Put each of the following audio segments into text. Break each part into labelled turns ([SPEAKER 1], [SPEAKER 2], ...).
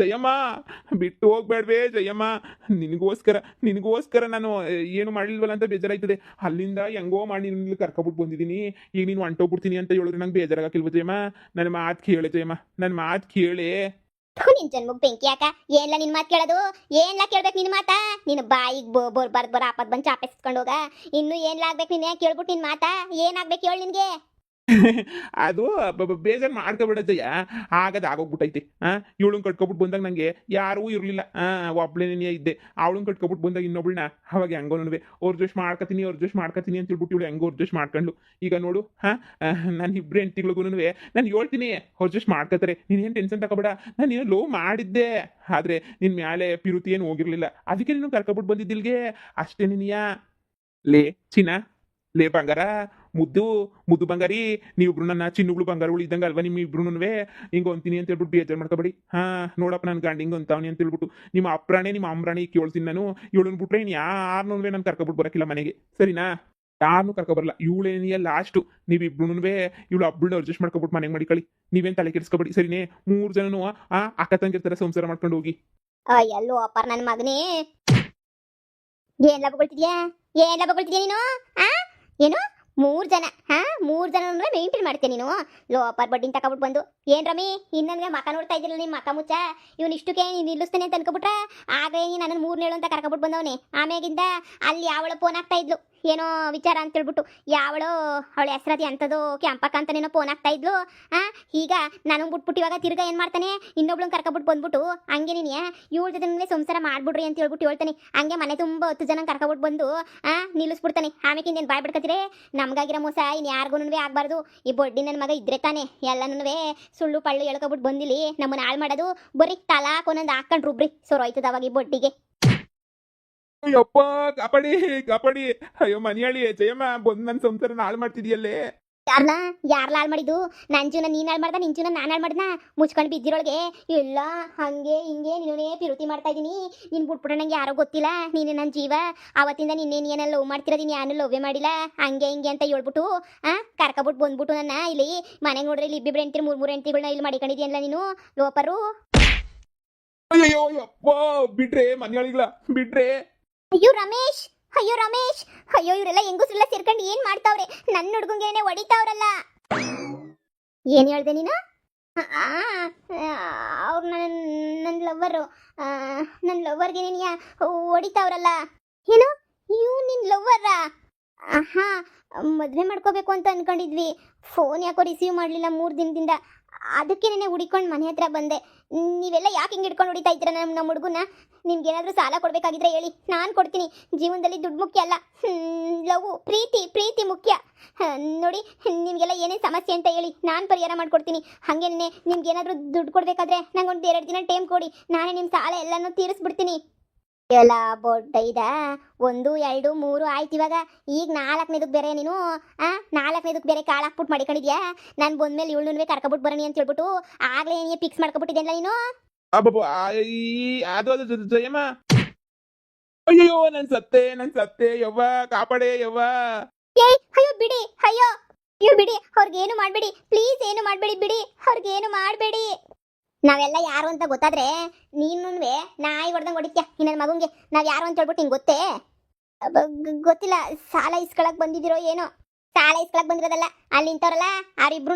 [SPEAKER 1] ಜಯಮ್ಮ, ಬಿಟ್ಟು ಹೋಗ್ಬೇಡ್ವೇ ಜಯಮ್ಮ. ನಿನಗೋಸ್ಕರ ನಿನಗೋಸ್ಕರ ನಾನು ಏನು ಮಾಡಿಲ್ವಲ್ಲ ಅಂತ ಬೇಜಾರಾಯ್ತದೆ. ಅಲ್ಲಿಂದ ಹೆಂಗೋ ಮಾಡಿ ನಿನ್ನ ಕರ್ಕೊಬಿಟ್ಟು ಬಂದಿದ್ದೀನಿ. ಈಗ ನೀನು ಹೊಂಟೋಗ್ಬಿಡ್ತೀನಿ ಅಂತ ಹೇಳಿದ್ರೆ ನಂಗೆ ಬೇಜಾರಾಗಿಲ್ವ ಜಯಮ್ಮ? ನನ್ನ ಮಾತು ಕೇಳೆ ಜಯಮ್ಮ. ನನ್ನ ಮಾತು ಕೇಳೆ.
[SPEAKER 2] ನಿನ್ ಜನ್ಮಕ್ ಬೆಂಕಿ ಯಾಕ ಏನ್ಲ ನಿನ್ ಮಾತು ಕೇಳೋದು? ಏನ್ಲ ಕೇಳ್ಬೇಕು ನಿನ್ ಮಾತಾ? ನಿನ್ ಬಾಯಿಗೆ ಬೋ, ಬೋರ್ ಬರ್ದ್, ಬರ ಆಪತ್ ಬಂದ್ ಚಾಪೆ ಹೋಗ. ಇನ್ನು ಏನ್ಲ ಆಗ್ಬೇಕು ನೀನ್ ಕೇಳ್ಬಿಟ್ಟು ನಿನ್ ಮಾತಾ? ಏನಾಗ್ಬೇಕು ಹೇಳು ನಿನ್ಗೆ?
[SPEAKER 1] ಅದು ಬೇಜಾರ್ ಮಾಡ್ಕೊಬೇಡ ಜಯ ಆಗದ ಆಗೋಗ್ಬಿಟ್ಟೈತಿ. ಆ? ಇವಳು ಕಟ್ಕೊಬಿಟ್ಟು ಬಂದಾಗ ನಂಗೆ ಯಾರೂ ಇರಲಿಲ್ಲ. ಆ, ಒಬ್ಳೇನೇ ಇದ್ದೆ. ಅವಳು ಕಟ್ಕೊಬಿಟ್ಟು ಬಂದಾಗ ಇನ್ನೊಬ್ಳನ್ನ ಅವಾಗ ಹೆಂಗೋ ನನವೆ ಅವ್ರ ಜೋಶ್ ಮಾಡ್ಕೊತೀನಿ ಜೋಶ್ ಮಾಡ್ಕೊತೀನಿ ಅಂತ ಹೇಳ್ಬಿಟ್ಟು ಇವಳು ಹೆಂಗೋ ಅವ್ರ ಜೋಶ್ ಮಾಡ್ಕೊಂಡು ಈಗ ನೋಡು, ಹಾ? ನಾನು ಇಬ್ಬರು ಹೆಂಡ್ತಿಗಳಿಗೂ ನಾನು ಹೇಳ್ತೀನಿ ಜೋಶ್ ಮಾಡ್ಕೊತಾರೆ ನೀನೇನು ಟೆನ್ಷನ್ ತಗೋಬೇಡ ನಾನು ಏನೋ ಲೋ ಮಾಡಿದ್ದೆ. ಆದ್ರೆ ನಿನ್ ಮ್ಯಾಲೆ ಪಿರುತಿ ಏನು ಹೋಗಿರ್ಲಿಲ್ಲ. ಅದಕ್ಕೆ ನೀನು ಕರ್ಕೊಬಿಟ್ಟು ಬಂದಿದ್ದಿಲ್ಗೆ? ಅಷ್ಟೇ ನಿನಿಯಾ ಲೇ, ಚಿನ್ನ. ಲೇ, ಬಂಗಾರ. ಮುದ್ದು ಮುದ್ದು ಬಂಗಾರಿ ನೀವಿಬ್ರು ನನ್ನ ಚಿನ್ನುಗಳು ಬಂಗಾರಗಳು ಇದ್ದಂಗೆ ಅಲ್ವಾ ನಿಮ್ಮ ಇಬ್ರು ಹಿಂಗೆ ಅಂತೀನಿ ಅಂತ ಹೇಳ್ಬಿಟ್ಟು ಬೇಜಾರು ಮಾಡ್ಕೋಬೇಡಿ. ಹಾ, ನೋಡಪ್ಪ ನನ್ನ ಗಂಡ ಹಿಂಗೆ ಅಂತವನಿ ಅಂತ ಹೇಳ್ಬಿಟ್ಟು ನಿಮ್ಮ ಅಪ್ರಾಣೆ, ನಿಮ್ಮ ಅಮ್ರಾಣಿ ಕೇಳ್ತೀನಿ ನಾನು. ಇವಳನ್ನ ಬಿಟ್ರೆ ಇನ್ನು ಯಾರನ್ನೂ ನಾನು ಕರ್ಕೊಬಿಟ್ಟು ಬರಕಿಲ್ಲ ಮನೆಗೆ. ಸರಿನಾ? ಯಾರನ್ನೂ ಕರ್ಕೊಬರಲ್ಲ. ಇವಳೇನಿಯ ಲಾಸ್ಟು ನೀವಿಬ್ರು ಇವಳು ಹಬ್ಬಳನ್ನ ಅಡ್ಜಸ್ಟ್ ಮಾಡ್ಕೊಬಿಟ್ಟು ಮನೆಗೆ ಮಾಡಿಕೊಳ್ಳಿ. ನೀವೇನು ತಲೆ ಕೆಡಿಸ್ಕೊಬೇಡಿ. ಸರಿನೇ? ಮೂರು ಜನನು, ಆ, ಅಕ್ಕ ತಂಗಿರ್ತಾರೆ ಸಂಸಾರ ಮಾಡ್ಕೊಂಡು ಹೋಗಿ.
[SPEAKER 2] ಎಲ್ಲೋ ಅಪ್ಪ ನನ್ನ ಮಗನೇ. ಏನ್ ಲಾಭ ಕೊಳ್ತಿದ್ಯಾ? ಏನ್ ಲಾಭ ಕೊಳ್ತಿದ್ಯಾ ನೀನು? ಏನು? ಮೂರ್ ಜನ, ಹಾ? ಮೂರ್ ಜನ ಮೇಂಟೈನ್ ಮಾಡ್ತೀಯ ನೀನು? ಲೋಪರ್ ಬಡ್ಡಿನ ತಗೊಬಿಟ್ಟು ಬಂದು, ಏನ್ ರಮಿ ಇನ್ನನ್ಗೆ ಮಕ ನೋಡ್ತಾ ಇದ್ದಿಲ್ಲ ನಿಮ್ ಮಕ ಮುಚ್ಚ? ಇವ್ನು ಇಷ್ಟಕ್ಕೆ ನೀನು ನಿಲ್ಲಿಸ್ತೇನೆ ಅಂತ ಅನ್ಕೊಬಿಟ್ರ ಆಗ ನನ್ನ ಮೂರ್ನೇಳು ಅಂತ ಕರ್ಕೊಬಿಟ್ಟು ಬಂದವನೇ. ಆಮೇಗಿಂದ ಅಲ್ಲಿ ಯಾವಳ ಫೋನ್ ಆಗ್ತಾ ಇದ್ಲು. ಏನೋ ವಿಚಾರ ಅಂತ ಹೇಳ್ಬಿಟ್ಟು, ಯಾವಳು ಅವಳ ಹೆಸ್ರತಿ ಅಂತದು ಕ್ಯಾಂಪಕ್ಕ ಅಂತನೇನೋ ಫೋನ್ ಆಗ್ತಾ ಇದ್ಲು. ಆ, ಈಗ ನನಗೆ ಬಿಟ್ಬಿಟ್ಟು ಇವಾಗ ತಿರ್ಗಾ ಏನು ಮಾಡ್ತಾನೆ? ಇನ್ನೊಬ್ಳನ್ನ ಕರ್ಕೊಬಿಟ್ಟು ಬಂದ್ಬಿಟ್ಟು, ಹಂಗೆ ನೀನು ಇವಳ ಜೊತೆ ಸಂಸಾರ ಮಾಡ್ಬಿಡ್ರಿ ಅಂತ ಹೇಳ್ಬಿಟ್ಟು ಹೇಳ್ತಾನೆ. ಹಂಗೆ ಮನೆ ತುಂಬ ಹತ್ತು ಜನ ಕರ್ಕೊಬಿಟ್ಟು ಬಂದು, ಆ, ನಿಲ್ಲಿಸ್ಬಿಡ್ತಾನೆ. ಆಮೇಲೆ ಇನ್ನೇನು ಬಾಯ್ ಬಿಡ್ಕತ್ತೀರಿ? ನಮ್ಗಾಗಿರೋ ಮೋಸ ಇನ್ನು ಯಾರಿಗೂ ಆಗಬಾರ್ದು. ಈ ಬೊಡ್ಡಿ ನನ್ನ ಮಗ ಇದ್ರೆ ತಾನೆ. ಎಲ್ಲನೂ ಸುಳ್ಳು ಪಳ್ಳು ಹೇಳ್ಕೊಬಿಟ್ಟು ಬಂದಿಲಿ. ನಮ್ಮನ್ನ ಹಾಳು ಮಾಡೋದು. ಬರೀ ತಲಾಕ್ ಒಂದೊಂದು ಹಾಕೊಂಡು ರುಬ್ರಿ ಸೊರೋಯ್ತದ ಅವಾಗ ಈ ಬೊಡ್ಡಿಗೆ.
[SPEAKER 1] ಅಯ್ಯಪ್ಪ ಕಾಪಾಡಿ ಕಾಪಾಡಿ. ಅಯ್ಯೋ ಮನಿಯಾಳಿ ಜಯಮ್ಮ ಬಂದು ನನ್ನ ಸಂಸಾರ ಹಾಳು ಮಾಡ್ತಿದ್ಯಲ್ಲೇ?
[SPEAKER 2] ಯಾರ್ನ ಯಾರ್ಲ ಹಾಳು ಮಾಡಿದ್ದು? ನನ್ನ ಜೀವನ ನೀನು ಹಾಳು ಮಾಡ್ದ ನಿನ್ನ ಜೀವನ ನಾನು ಹಾಳು ಮಾಡ್ದ ಮುಚ್ಕೊಂಡು ಬಿದ್ದಿರೊಳಗೆ? ಇಲ್ಲ ಹಂಗೆ ಹಿಂಗೆ ನೀನೇ ಪಿರುತಿ ಮಾಡ್ತಾ ಇದೀನಿ ನೀನು ಬಿಟ್ಬಿಟ್ರೆ ನಂಗೆ ಯಾರೋ ಗೊತ್ತಿಲ್ಲ. ನೀನು ನನ್ನ ಜೀವ. ಅವತ್ತಿಂದ ನಿನ್ನೇನು ಏನೆಲ್ಲ ಲವ್ ಮಾಡ್ತಿರೋದೀನಿ ಯಾರು ಲವ್ವೇ ಮಾಡಿಲ್ಲ. ಹಂಗೆ ಹಿಂಗೆ ಅಂತ ಹೇಳ್ಬಿಟ್ಟು ಆ ಕರ್ಕೊಬಿಟ್ಟು ಬಂದ್ಬಿಟ್ಟು ನನ್ನ ಇಲ್ಲಿ ಮನೆಗೆ ನೋಡ್ರಿ ಇಲ್ಲಿ ಇಬ್ಬಿಬ್ರು ಹೆಂಡ್ತಿರು ಮೂರು ಮೂರು ಹೆಂಡ್ತಿಗಳನ್ನ ಇಲ್ಲಿ ಮಾಡಿಕೊಂಡಿದ್ಯಲ್ಲ ನೀನು? ಲೋಪರು?
[SPEAKER 1] ಅಯ್ಯೋ ಅಯ್ಯಪ್ಪ ಬಿಡ್ರೆ ಮನೆಯೊಳಗಿಲ್ಲ ಬಿಡ್ರೆ.
[SPEAKER 2] ಅಯ್ಯೋ ರಮೇಶ್ ಅಯ್ಯೋ ರಮೇಶ್, ಅಯ್ಯೋ ಇವರೆಲ್ಲ ಹೆಂಗಸ್ರೆಲ್ಲ ಸೇರ್ಕೊಂಡು ಏನ್ ಮಾಡ್ತಾವ್ರೆ? ನನ್ನ ಹುಡುಗಂಗೇನೆ ಹೊಡಿತಾವ್ರಲ್ಲ? ಏನ್ ಹೇಳ್ದೆ ನೀನು? ಅವ್ರು ನನ್ನ ನನ್ನ ಲವ್ವರು ನನ್ನ ಲವ್ವರ್ಗೆ ನೀನು ಹೊಡಿತಾವ್ರಲ್ಲ? ಏನು? ಇವ್ ನಿನ್ ಲವ್ವರ ಹಾ ಮದುವೆ ಮಾಡ್ಕೋಬೇಕು ಅಂತ ಅನ್ಕೊಂಡಿದ್ವಿ. ಫೋನ್ ಯಾಕೋ ರಿಸೀವ್ ಮಾಡಲಿಲ್ಲ ಮೂರು ದಿನದಿಂದ. ಅದಕ್ಕೆ ನೆನೆ ಹುಡಿಕೊಂಡು ಮನೆ ಹತ್ರ ಬಂದೆ. ನೀವೆಲ್ಲ ಯಾಕೆ ಹಿಂಗೆ ಹಿಡ್ಕೊಂಡು ಹೊಡಿತಾ ಇದ್ದೀರಾ ನಮ್ಮ ನಮ್ಮ ಹುಡುಗನ? ನಿಮ್ಗೆ ಏನಾದರೂ ಸಾಲ ಕೊಡಬೇಕಾಗಿದ್ರೆ ಹೇಳಿ. ನಾನು ಕೊಡ್ತೀನಿ. ಜೀವನದಲ್ಲಿ ದುಡ್ಡು ಮುಖ್ಯ ಅಲ್ಲ. ಲವ್, ಪ್ರೀತಿ ಪ್ರೀತಿ ಮುಖ್ಯ. ನೋಡಿ, ನಿಮಗೆಲ್ಲ ಏನೇ ಸಮಸ್ಯೆ ಅಂತ ಹೇಳಿ. ನಾನು ಪರಿಹಾರ ಮಾಡ್ಕೊಡ್ತೀನಿ. ಹಾಗೆ ನಿಮ್ಗೆ ಏನಾದರೂ ದುಡ್ಡು ಕೊಡಬೇಕಾದ್ರೆ ನಂಗೆ ಒಂದು ಎರಡು ದಿನ ಟೈಮ್ ಕೊಡಿ. ನಾನೇ ನಿಮ್ಮ ಸಾಲ ಎಲ್ಲನೂ ತೀರಿಸ್ಬಿಡ್ತೀನಿ. ಎಲ್ಲ ಬೊಡ್ಡ ಇದ. ಒಂದು ಎರಡು ಮೂರು ಆಯ್ತು ಇವಾಗ. ಈಗ ನಾಲ್ಕನೇದಕ್ಕೆ ಬೇರೆ ನೀನು ಆ? ನಾಲ್ಕನೇದಕ್ಕೆ ಬೇರೆ ಕಾಳು ಹಾಕ್ಬಿಟ್ಟು ಮಾಡಿಕೊಂಡಿದ್ಯಾ? ನಾನು ಬಂದ್ಮೇಲೆ ಇವಳು ಕರ್ಕೊಬಿಟ್ಟು ಬರೋಣಿ ಅಂತ ಹೇಳ್ಬಿಟ್ಟು ಆಗ್ಲೇ ಏನೇ ಫಿಕ್ಸ್ ಮಾಡ್ಕೊಬಿಟ್ಟಿದ್ದೆಲ್ಲ ನೀನು?
[SPEAKER 1] ಅದು ಅದು ಜಯಮ್ಮ ಅಯ್ಯೋ ನನ್ ಸತ್ತೆ ನನ್ ಸತ್ತೆ ಯವ್ವ ಕಾಪಾಡೆ ಯವ್ವ.
[SPEAKER 2] ಏಯ್ ಅಯ್ಯೋ ಬಿಡಿ ಅಯ್ಯೋ. ಅಯ್ಯೋ ಬಿಡಿ ಅವ್ರಿಗೇನು ಮಾಡಬೇಡಿ. ಪ್ಲೀಸ್ ಏನು ಮಾಡಬೇಡಿ ಬಿಡಿ. ಅವ್ರಿಗೇನು ಮಾಡಬೇಡಿ. ನಾವೆಲ್ಲ ಯಾರು ಅಂತ ಗೊತ್ತಾದ್ರೆ ನೀನು ನಾಯಿ ಹೊಡೆದಂಗೆ ಹೊಡಿತ್ಯಾ ಈ ನನ್ನ ಮಗುಂಗೆ? ನಾವ್ ಯಾರು ಅಂತ ಹೇಳ್ಬಿಟ್ಟು ನಿಂಗೆ ಗೊತ್ತೇ? ಗೊತ್ತಿಲ್ಲ, ಸಾಲ ಇಸ್ಕೊಳಕ್ ಬಂದಿದಿರೋ ಏನೋ? ಸಾಲ ಇಸ್ಕೊಳಕ್ ಬಂದಿರೋದಲ್ಲ, ಅಲ್ಲಿ ನಿಂತವ್ರಲ್ಲ ಆರಿಬ್ರು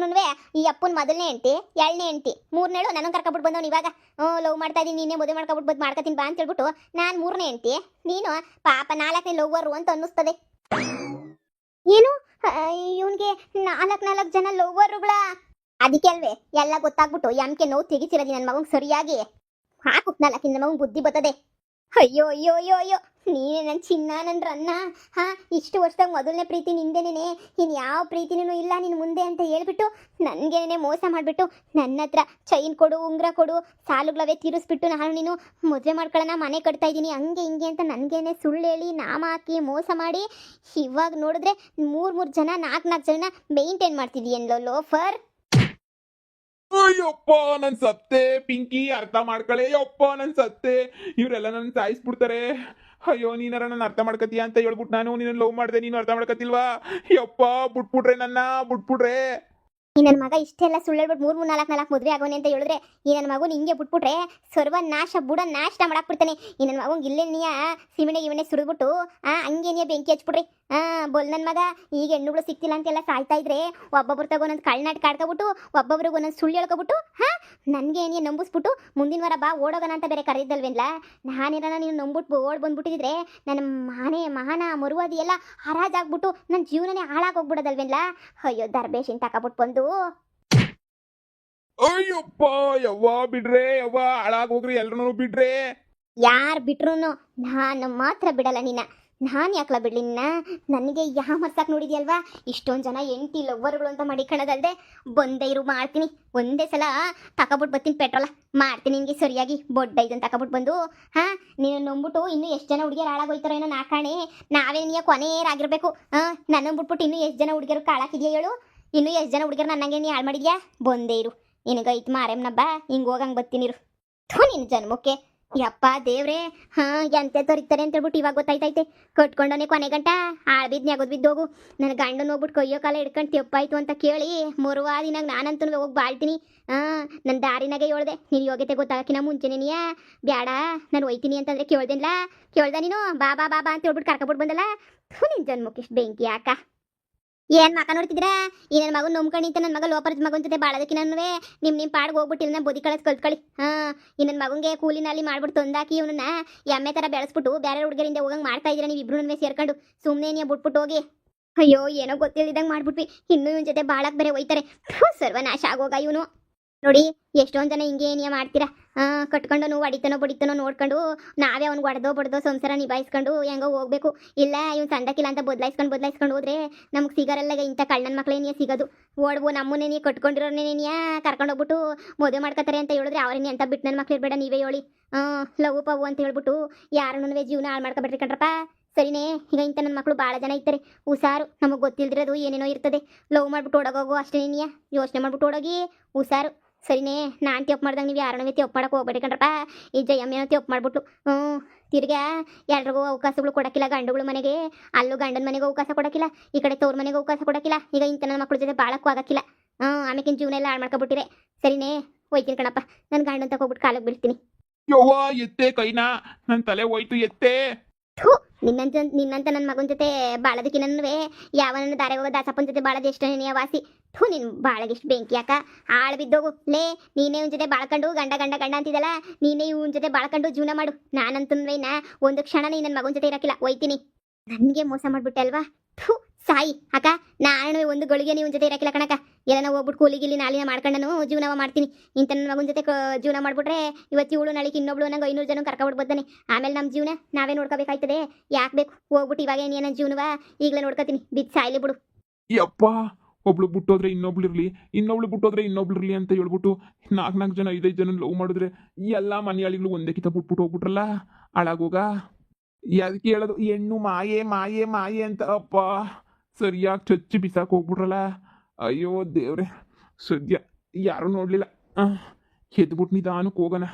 [SPEAKER 2] ಈ ಅಪ್ಪನ ಮೊದಲನೇ ಹೆಂಡತಿ ಎರಡನೇ ಹೆಂಡತಿ. ಮೂರನೇಳು ನನಗೆ ಕರ್ಕೊಬಿಟ್ಟು ಬಂದವನು ಇವಾಗ. ಹ್ಞೂ, ಲವ್ ಮಾಡ್ತಾ ಇದೀನಿ, ನೀನೇ ಮದುವೆ ಮಾಡ್ಕೊಬಿಟ್ಟು ಬಂದು ಮಾಡ್ಕೊತೀನಿ ಬಾ ಅಂತ ಹೇಳ್ಬಿಟ್ಟು ನಾನು ಮೂರನೇ ಹೆಂಡತಿ. ನೀನು ಪಾಪ ನಾಲ್ಕನೇ ಲವ್ವರು ಅಂತ ಅನ್ನಿಸ್ತದೆ. ಏನು? ಇವನಿಗೆ ನಾಲ್ಕು ನಾಲ್ಕು ಜನ ಲವ್ವರುಗಳ ಅದಕ್ಕೆ ಅಲ್ವೇ, ಎಲ್ಲ ಗೊತ್ತಾಗ್ಬಿಟ್ಟು ಯಮ್ಕೆ ನೋವು ತೆಗಿಸಿರೋದಿ ನನ್ನ ಮಗಂಗೆ ಸರಿಯಾಗಿ? ಹಾಕು, ನಾಲ್ಕು, ನಿನ್ನ ಮಗಂಗೆ ಬುದ್ಧಿ ಬರ್ತದೆ. ಅಯ್ಯೋ ಅಯ್ಯೋ ಅಯ್ಯೋ ಅಯ್ಯೋ, ನೀನೇ ನನ್ನ ಚಿನ್ನ ನನ್ನ ರನ್ನ, ಹಾ, ಇಷ್ಟು ವರ್ಷದಾಗ ಮೊದಲನೇ ಪ್ರೀತಿ ನಿಂದೇನೆ ಇನ್ನು ಯಾವ ಪ್ರೀತಿನೂ ಇಲ್ಲ ನಿನ್ನ ಮುಂದೆ ಅಂತ ಹೇಳ್ಬಿಟ್ಟು ನನಗೇನೆ ಮೋಸ ಮಾಡಿಬಿಟ್ಟು ನನ್ನ ಹತ್ರ ಚೈನ್ ಕೊಡು, ಉಂಗ್ರ ಕೊಡು, ಸಾಲುಗಳವೇ ತೀರಿಸ್ಬಿಟ್ಟು ನಾನು ನೀನು ಮದುವೆ ಮಾಡ್ಕೊಳ್ಳೋಣ ಮನೆ ಕಟ್ತಾ ಇದ್ದೀನಿ, ಹಂಗೆ ಹಿಂಗೆ ಅಂತ ನನಗೇನೆ ಸುಳ್ಳು ಹೇಳಿ, ನಾಮ ಹಾಕಿ ಮೋಸ ಮಾಡಿ, ಇವಾಗ ನೋಡಿದ್ರೆ ಮೂರು ಮೂರು ಜನ ನಾಲ್ಕು ನಾಲ್ಕು ಜನ ಮೇಂಟೈನ್ ಮಾಡ್ತಿದ್ದೀಯನ್ಲೋ ಲೋಫರ್?
[SPEAKER 1] ಅಯ್ಯಪ್ಪ, ನನ್ ಸತ್ತೆ, ಪಿಂಕಿ, ಅರ್ಥ ಮಾಡ್ಕೊಳ್ಳೆ ಯಪ್ಪ ನನ್ ಸತ್ತೆ. ಇವರೆಲ್ಲ ನನ್ನ ಸಾಯಿಸ್ಬಿಡ್ತಾರೆ. ಅಯ್ಯೋ, ನೀನಾರ ನನ್ನ ಅರ್ಥ ಮಾಡ್ಕತೀಯ ಅಂತ ಹೇಳ್ಬಿಟ್ಟು ನಾನು ನಿನ್ನ ಲವ್ ಮಾಡ್ದೆ. ನೀನು ಅರ್ಥ ಮಾಡ್ಕತಿಲ್ವಾ? ಯಪ್ಪ ಬಿಟ್ಬಿಟ್ರೆ ನನ್ನ, ಬಿಟ್ಬಿಟ್ರೆ.
[SPEAKER 2] ಈ ನನ್ನ ಮಗ ಇಷ್ಟೆಲ್ಲ ಸುಳ್ಳು ಹೇಳ್ಬಿಟ್ಟು ಮೂರು ಮೂರು, ನಾಲ್ಕು ನಾಲ್ಕು ಮದುವೆ ಆಗೋನೆ ಅಂತ ಹೇಳಿದ್ರೆ ಈ ನನ್ನ ಮಗು ಹಿಂಗೆ ಬಿಟ್ಬಿಟ್ರೆ ಸರ್ವನಾಶ ಬುಡ ನಾಶ ಮಾಡಾಕ್ಬಿಡ್ತಾನೆ. ಈ ನನ್ನ ಮಗಂಗೆ ಇಲ್ಲೇ ನೀಯ ಇವನೇ ಸುರಿದ್ಬಿಟ್ಟು, ಆ ಹಂಗೆ ಬೆಂಕಿ ಹಚ್ಬಿಟ್ರಿ ಆ, ಬೋಲ್ ನನ್ನ ಮಗ, ಈಗ ಹೆಣ್ಣುಗಳು ಸಿಕ್ತಿಲ್ಲ ಅಂತೆಲ್ಲ ಸಾಯ್ತಾ ಇದ್ರೆ ಒಬ್ಬೊಬ್ರು ತಗೋ ಒಂದೊಂದು ಕಳ್ನಾಟಕ ಆಡ್ಕೊಬಿಟ್ಟು ಒಬ್ಬೊಬ್ರಿಗೆ ಒಂದೊಂದು ಸುಳ್ಳು ಹೇಳ್ಕೊಬಿಟ್ಟು, ಹಾ? ನನಗೆ ಏನೇ ನಂಬಿಸ್ಬಿಟ್ಟು ಮುಂದಿನ ವಾರ ಬಾ ಓಡೋಗೋಣ ಅಂತ ಬೇರೆ ಕರೆದಿದ್ದಲ್ವೇನ್ಲ? ನಾನೇನ ನೀನು ನಂಬಿಟ್ಟು ಓಡ್ ಬಂದ್ಬಿಟ್ಟಿದ್ರೆ ನನ್ನ ಮಾನೆ ಮಹಾನ ಮರುವಾದಿ ಎಲ್ಲ ಹರಾಜಾಗ್ಬಿಟ್ಟು ನನ್ನ ಜೀವನನೇ ಹಾಳಾಗೋಗ್ಬಿಡೋದಲ್ವೇನ್ಲ ಅಯ್ಯೋ ದರ್ಬೇಶಿನ್ ತಗೊಬಿಟ್ಟು ಬಂದು
[SPEAKER 1] ಅಯ್ಯಪ್ಪ, ಯವ್ವ ಬಿಡ್ರೆ, ಯವ್ವ ಹಾಳಾಗೋಗ್ರಿ ಎಲ್ರನ್ನೂ ಬಿಡ್ರೆ.
[SPEAKER 2] ಯಾರ್ ಬಿಟ್ರು ನಾನು ಮಾತ್ರ ಬಿಡಲ್ಲ ನಿನ್ನ ನಾನು ಯಾಕಲ ಬಿಡ್ಲಿ ನಿನ್ನ? ನನಗೆ ಯಾ ಮರ್ಸಾಕ್ ನೋಡಿದ್ಯಲ್ವಾ? ಇಷ್ಟೊಂದು ಜನ ಎಂಟಿ ಲವ್ವರ್ಗಳು ಅಂತ ಮಾಡಿ ಕಣದಲ್ದೆ. ಬಂದೇ ಇರು, ಮಾಡ್ತೀನಿ. ಒಂದೇ ಸಲ ತಕೊಬಿಟ್ಟು ಬರ್ತೀನಿ ಪೆಟ್ರೋಲ. ಮಾಡ್ತೀನಿ ನಿನಗೆ ಸರಿಯಾಗಿ. ಬೊಡ್ಡ ಇದನ್ನು ತಕೊಬಿಟ್ಟು ಬಂದು. ಹಾಂ, ನೀನು ನಂಬಿಟ್ಟು ಇನ್ನೂ ಎಷ್ಟು ಜನ ಹುಡುಗಿಯರು ಹಾಳಾಗೋಯ್ತಾರೋ ಏನೋ ನಾ ಕಾಣೆ. ನಾವೇ ನೀ ಕೊನೆಯರಾಗಿರ್ಬೇಕು ಹಾಂ ನನ್ನ ಬಿಟ್ಬಿಟ್ಟು ಇನ್ನೂ ಎಷ್ಟು ಜನ ಹುಡುಗಿಯರು ಕಾಳಾಕಿದ್ಯಾ ಹೇಳು. ಇನ್ನೂ ಎಷ್ಟು ಜನ ಹುಡುಗರು ನನ್ನಂಗೆ ನೀ ಹಾಳು ಮಾಡಿದ್ಯಾ? ಬಂದೇ ಇರು. ನಿನಗೈತ್ ಮಾರೇಮ್ನಬ್ಬ ಹಿಂಗೆ ಹೋಗಂಗೆ ಬರ್ತೀನಿ ಇರು. ಥೂ ನಿನ್ನ ಜನ್ಮಕ್ಕೆ. ಯಪ್ಪ ದೇವ್ರೆ. ಹಾ, ಎಂತೆ ತೊರಿತಾರೆ ಅಂತ ಹೇಳ್ಬಿಟ್ಟು ಇವಾಗ ಗೊತ್ತಾಯ್ತೈತೆ. ಕಟ್ಕೊಂಡೋನೆ ಕೊನೆ ಗಂಟ ಆಳ್ಬಿದ್ನಿ ಆಗೋದು ಬಿದ್ದೋಗು ನನ್ನ ಗಂಡನ ಹೋಗ್ಬಿಟ್ಟು ಕೊಯ್ಯೋ ಕಾಲ ಹಿಡ್ಕೊಂಡು ತೆಪ್ಪಾಯ್ತು ಅಂತ ಕೇಳಿ ಮೂರುವ ದಿನಾಗ ನಾನಂತೂ ಹೋಗಿ ಬಾಳ್ತೀನಿ. ಹಾ ನನ್ನ ದಾರಿನಾಗೆ ಹೇಳ್ದೆ. ನೀನು ಯೋಗ್ಯತೆ ಗೊತ್ತಾಗಕ್ಕಿನ ಮುಂಚೆನೇ ನೀಯ. ಬ್ಯಾಡ, ನಾನು ಒಯ್ತೀನಿ ಅಂತಂದ್ರೆ ಕೇಳ್ದೆನ್ಲಾ? ಕೇಳ್ದ ನೀನು? ಬಾ ಬಾ ಬಾ ಬಾ ಅಂತ ಹೇಳ್ಬಿಟ್ಟು ಕರ್ಕೊಬಿಟ್ಟು ಬಂದಲ್ಲ? ಥೂ, ನಿನ್ ಜನ್ಮಕ್ಕೆ ಇಷ್ಟು ಬೆಂಕಿ ಯಾಕ ಏನ್ ಮಕ ನೋಡ್ತಿದ್ರಾ? ಈ ನನ್ನ ಮಗನ ನಂಬ್ಕಣಿ ಅಂತ ನನ್ನ ಮಗ ಲೋಪರದ ಮಗನ ಜೊತೆ ಬಾಳೋದಕ್ಕೆ ನನ್ನುವೆ. ನಿಮ್ ನಿಮ್ ಪಾಡ್ಗೆ ಹೋಗ್ಬಿಟ್ಟಿಲ್ಲ ನಾ ಬುದಿ ಕಳಿಸ್ ಕಲ್ತ್ಕೊಳ್ಳಿ ಹಾ ಈ ನನ್ನ ಮಗಂಗೆ ಕೂಲಿನಲ್ಲಿ ಮಾಡ್ಬಿಟ್ಟು ತಂದಾಕಿ ಇವನನ್ನ ಎಮ್ಮೆ ತರ ಬೆಳೆಸ್ಬಿಟ್ಟು ಬೇರೆ ಹುಡುಗರಿಂದ ಹೋಗಂಗ್ ಮಾಡ್ತಾ ಇದ್ದೀರಾ ನೀವು ಇಬ್ರು ನನ್ನ ಸೇರ್ಕೊಂಡು. ಸುಮ್ನೆ ನೀವು ಬಿಟ್ಬಿಟ್ಟು ಹೋಗಿ. ಅಯ್ಯೋ ಏನೋ ಗೊತ್ತಿಲ್ಲದಂಗೆ ಮಾಡ್ಬಿಟ್ವಿ. ಇನ್ನೂ ಇವನ್ ಜೊತೆ ಬಾಳಕ್ ಬೇರೆ ಹೋಯ್ತಾರೆ ಥು, ಸರ್ವನಾಶ ಆಗೋಗ ಇವನು. ನೋಡಿ, ಎಷ್ಟೊಂದ್ ಜನ ಹಿಂಗೆ ಏನಿಯ ಮಾಡ್ತೀರಾ? ಕಟ್ಕೊಂಡು ನೋವು ಹೊಡಿತಾನೋ ಬಡಿತನೋ ನೋಡ್ಕೊಂಡು ನಾವೇ ಅವ್ನಿಗೆ ಹೊಡೆದೋ ಬಡ್ದೋ ಸಂಸಾರ ನಿಭಾಯಿಸ್ಕೊಂಡು ಹೆಂಗೋ ಹೋಗ್ಬೇಕು. ಇಲ್ಲ, ಇವ್ನು ಸಂದಕ್ಕಿಲ್ಲ ಅಂತ ಬದಲಾಯಿಸ್ಕೊಂಡು ಬದಲಾಯಿಸ್ಕೊಂಡು ಹೋದ್ರೆ ನಮ್ಗೆ ಸಿಗರಲ್ಲ ಇಂಥ ಕಳ್ಳನ ಮಕ್ಳೇನಿಯ ಸಿಗೋದು. ಓಡ್ಬೋ, ನಮ್ಮನ್ನೇ ಕರ್ಕೊಂಡು ಹೋಗ್ಬಿಟ್ಟು ಮದುವೆ ಮಾಡ್ಕೊತಾರೆ ಅಂತ ಹೇಳಿದ್ರೆ ಅವ್ರೇನೇ ಅಂತ ಬಿಟ್ಟು ನನ್ನ ಮಕ್ಳು ಬೇಡ ನೀವೇ ಹೇಳಿ. ಲವ್ ಪವು ಅಂತ ಹೇಳ್ಬಿಟ್ಟು ಯಾರನ್ನೂ ಜೀವನ ಹಾಳು ಮಾಡ್ಕೊಬೇಡ್ರಿ ಕಣ್ರಪ್ಪ. ಸರಿನೇ, ಈಗ ಇಂಥ ನನ್ನ ಮಕ್ಕಳು ಭಾಳ ಜನ ಇರ್ತಾರೆ. ಹುಷಾರು, ನಮಗೆ ಗೊತ್ತಿಲ್ದಿರೋದು ಏನೇನೋ ಇರ್ತದೆ. ಲವ್ ಮಾಡ್ಬಿಟ್ಟು ಓಡೋಗೋಗು ಅಷ್ಟೇ ನೀನಿಯ ಯೋಚನೆ ಮಾಡ್ಬಿಟ್ಟು ಓಡೋಗಿ ಹುಷಾರು. ಸರಿನೇ ನಾನು ತೆಪ್ ಮಾಡ್ದಂಗೆ ನೀವು ಯಾರನ್ನೂ ತೆಪ್ ಮಾಡಕ್ಕೆ ಹೋಗ್ಬೇಡಿ ಕಣ್ರಪ್ಪ. ಈ ಜಯಮ್ಮನೋ ತೆಪ್ ಮಾಡ್ಬಿಟ್ಟು ಹ್ಞೂ ತಿರ್ಗಾ ಎಲ್ರಿಗೂ ಅವಕಾಶಗಳು ಕೊಡಕ್ಕಿಲ್ಲ ಗಂಡುಗಳು ಮನೆಗೆ. ಅಲ್ಲೂ ಗಂಡನ ಮನೆಗೆ ಅವಕಾಶ ಕೊಡಕ್ಕಿಲ್ಲ ಈ ಕಡೆ ತೋರ್ ಮನೆಗೆ ಅವಕಾಶ ಕೊಡಕ್ಕಿಲ್ಲ ಈಗ ಇಂಥ ನನ್ನ ಮಕ್ಳ ಜೊತೆ ಬಾಳಕ್ಕೂ ಆಗಕ್ಕಿಲ್ಲ. ಹ್ಞೂ ಆಮೇಕಿನ ಜೀವನ ಎಲ್ಲ ಹಾಳು ಮಾಡ್ಕೊಬಿಟ್ಟಿರೆ ಸರಿನೇ ಹೋಯ್ತೀನಿ ಕಣಪ್ಪ. ನನ್ನ ಗಂಡನ ತಗೋಬಿಟ್ಟು ಕಾಲಿಗೆ ಬೀಳ್ತೀನಿ.
[SPEAKER 1] ಯವ್ವ ಎತ್ತೆ ಕೈನಾ? ನನ್ನ ತಲೆ ಹೋಯ್ತು ಎತ್ತೆ.
[SPEAKER 2] ನಿನ್ನಂತ ನಿನ್ನಂತ ನನ್ನ ಮಗನ ಜೊತೆ ಬಾಳೋದಕ್ಕೆ ಯಾವ ನನ್ನ ದಾರೆ ಹೋಗೋ ದಾಸಪ್ಪನ ಜೊತೆ ಬಾಳೋದು ಎಷ್ಟು ನೆನೆಯ ವಾಸಿ. ಥೂ, ನೀನು ಬಾಳಗೆಷ್ಟು ಬೆಂಕಿ ಯಾಕ ಆಳ್ ಬಿದ್ದೋಗು. ಲೇ, ನೀನೇ ಇವನ್ ಜೊತೆ ಬಾಳ್ಕೊಂಡು ಗಂಡ ಗಂಡ ಗಂಡ ಅಂತಿದ್ದಲ್ಲ ನೀನೇ ಇವನ್ ಜೊತೆ ಬಾಳ್ಕೊಂಡು ಜೀವನ ಮಾಡು. ನಾನಂತಂದ್ರೇನ ಒಂದು ಕ್ಷಣ ನೀ ನನ್ನ ಮಗನ ಜೊತೆ ಇರಕ್ಕಿಲ್ಲ. ಒಯ್ತೀನಿ. ನನಗೆ ಮೋಸ ಮಾಡ್ಬಿಟ್ಟೆ ಅಲ್ವಾ? ಥೂ, ಸಾಯಿ. ಅಕ್ಕ, ನಾನು ಒಂದು ಗಳಿಗೆ ನೀವು ಜೊತೆ ಇರಕ್ಕಿಲ್ಲ ಕಣಕ ಎಲ್ಲ ಹೋಗ್ಬಿಟ್ಟು ಕೂಲಿಗಿಲ್ಲಿ ನಾಳಿನ ಮಾಡ್ಕೊಂಡನು ಜೀವನ ಮಾಡ್ತೀನಿ. ಇಂಥ ನನ್ನ ಮಗನ ಜೊತೆ ಜೀವನ ಮಾಡ್ಬಿಟ್ರೆ ಇವತ್ತು ಇವಳು ನಾಳೆಗೆ ಇನ್ನೊಬ್ಳು ನಂಗೆ ಐನೂರು ಜನ ಕರ್ಕೊಬಿಟ್ಟು ಆಮೇಲೆ ನಮ್ಮ ಜೀವನ ನಾವೇ ನೋಡ್ಕೋಬೇಕಾಯ್ತದೆ. ಯಾಕೆ ಬೇಕು? ಹೋಗ್ಬಿಟ್ಟು ಇವಾಗ ಏನೇನ ಜೀವನವ? ಈಗಲೇ ನೋಡ್ಕೋತೀನಿ. ಬಿದ್ದು ಸಾಯ್ಲಿ ಬಿಡು.
[SPEAKER 1] ಯಪ್ಪ! ಒಬ್ಳು ಬಿಟ್ಟೋದ್ರೆ ಇನ್ನೊಬ್ಳು ಇರ್ಲಿ, ಇನ್ನೊಬ್ಳು ಬಿಟ್ಟೋದ್ರೆ ಇನ್ನೊಬ್ಳು ಇರ್ಲಿ ಅಂತ ಹೇಳ್ಬಿಟ್ಟು ನಾಲ್ಕು ನಾಲ್ಕು ಜನ, ಐದೈದು ಜನ ಲವ್ ಮಾಡಿದ್ರೆ ಎಲ್ಲ ಮನೆಯಾಳಿಗಳು ಒಂದೇ ಕಿತ ಬಿಟ್ಬಿಟ್ಟು ಹೋಗ್ಬಿಟ್ರಲ್ಲ? ಹಾಳಾಗೋಗ ಅದಕ್ಕೆ ಹೇಳೋದು? ಹೆಣ್ಣು ಮಾಯೆ ಮಾಯೆ ಮಾಯೆ ಅಂತ, ಅಪ್ಪ. ಸರಿಯಾಗಿ ಚಚ್ಚಿ ಬಿಸಾಕ್ ಹೋಗ್ಬಿಟ್ರಲ್ಲ? ಅಯ್ಯೋ ದೇವ್ರೆ, ಸದ್ಯ ಯಾರೂ ನೋಡಲಿಲ್ಲ. ಎದ್ಬಿಟ್ಟು ನಿಧಾನಕ್ಕೆ ಹೋಗೋಣ.